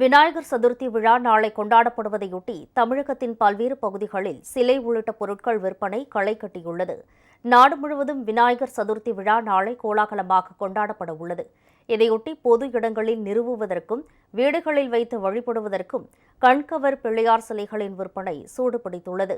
விநாயகர் சதுர்த்தி விழா நாளை கொண்டாடப்படுவதையொட்டி தமிழகத்தின் பல்வேறு பகுதிகளில் சிலை உள்ளிட்ட பொருட்கள் விற்பனை களை கட்டியுள்ளது. நாடு முழுவதும் விநாயகர் சதுர்த்தி விழா நாளை கோலாகலமாக கொண்டாடப்பட உள்ளது. இதையொட்டி பொது இடங்களில் நிறுவுவதற்கும் வீடுகளில் வைத்து வழிபடுவதற்கும் கண்கவர் பிள்ளையார் சிலைகளின் விற்பனை சூடுபிடித்துள்ளது.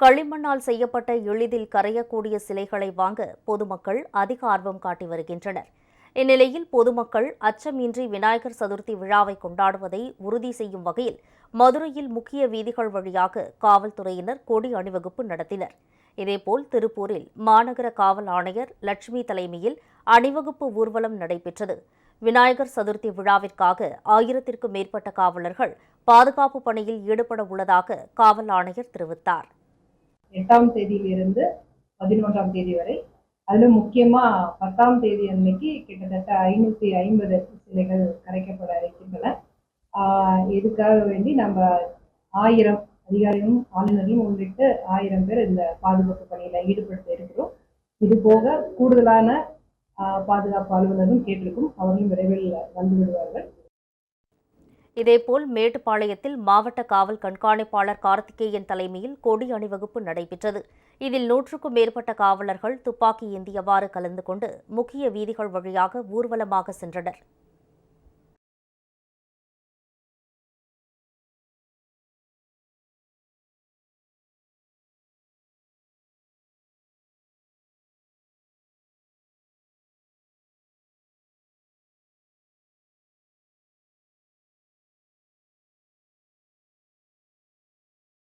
களிமண்ணால் செய்யப்பட்ட எளிதில் கரையக்கூடிய சிலைகளை வாங்க பொதுமக்கள் அதிக ஆர்வம் காட்டி வருகின்றனர். இந்நிலையில் பொதுமக்கள் அச்சமின்றி விநாயகர் சதுர்த்தி விழாவை கொண்டாடுவதை உறுதி செய்யும் வகையில் மதுரையில் முக்கிய வீதிகள் வழியாக காவல்துறையினர் கொடி அணிவகுப்பு நடத்தினர். இதேபோல் திருப்பூரில் மாநகர காவல் ஆணையர் லட்சுமி தலைமையில் அணிவகுப்பு ஊர்வலம் நடைபெற்றது. விநாயகர் சதுர்த்தி விழாவிற்காக ஆயிரத்திற்கும் மேற்பட்ட காவலர்கள் பாதுகாப்பு பணியில் ஈடுபட உள்ளதாக காவல் ஆணையர் தெரிவித்தார். எட்டாம் தேதியிலிருந்து பதினொன்றாம் தேதி வரை அதுல முக்கியமா பத்தாம் தேதி அன்னைக்கு கிட்டத்தட்ட ஐநூத்தி ஐம்பது சிலைகள் கரைக்கப்பட இருக்கின்றன. ஆஹ் இதுக்காக வேண்டி நம்ம ஆயிரம் அதிகாரிகளும் ஆளுநர்களும் உள்ளிட்டு ஆயிரம் பேர் இந்த பாதுகாப்பு பணியில ஈடுபடுத்த இருக்கிறோம். இது போக கூடுதலான பாதுகாப்பு அலுவலரும் கேட்டிருக்கும். அவர்களும் விரைவில் வந்து விடுவார்கள். இதேபோல் மேட்டுப்பாளையத்தில் மாவட்ட காவல் கண்காணிப்பாளர் கார்த்திகேயன் தலைமையில் கொடி அணிவகுப்பு நடைபெற்றது. இதில் நூற்றுக்கும் மேற்பட்ட காவலர்கள் துப்பாக்கி ஏந்தியவாறு கலந்து கொண்டு முக்கிய வீதிகள் வழியாக ஊர்வலமாக சென்றனர்.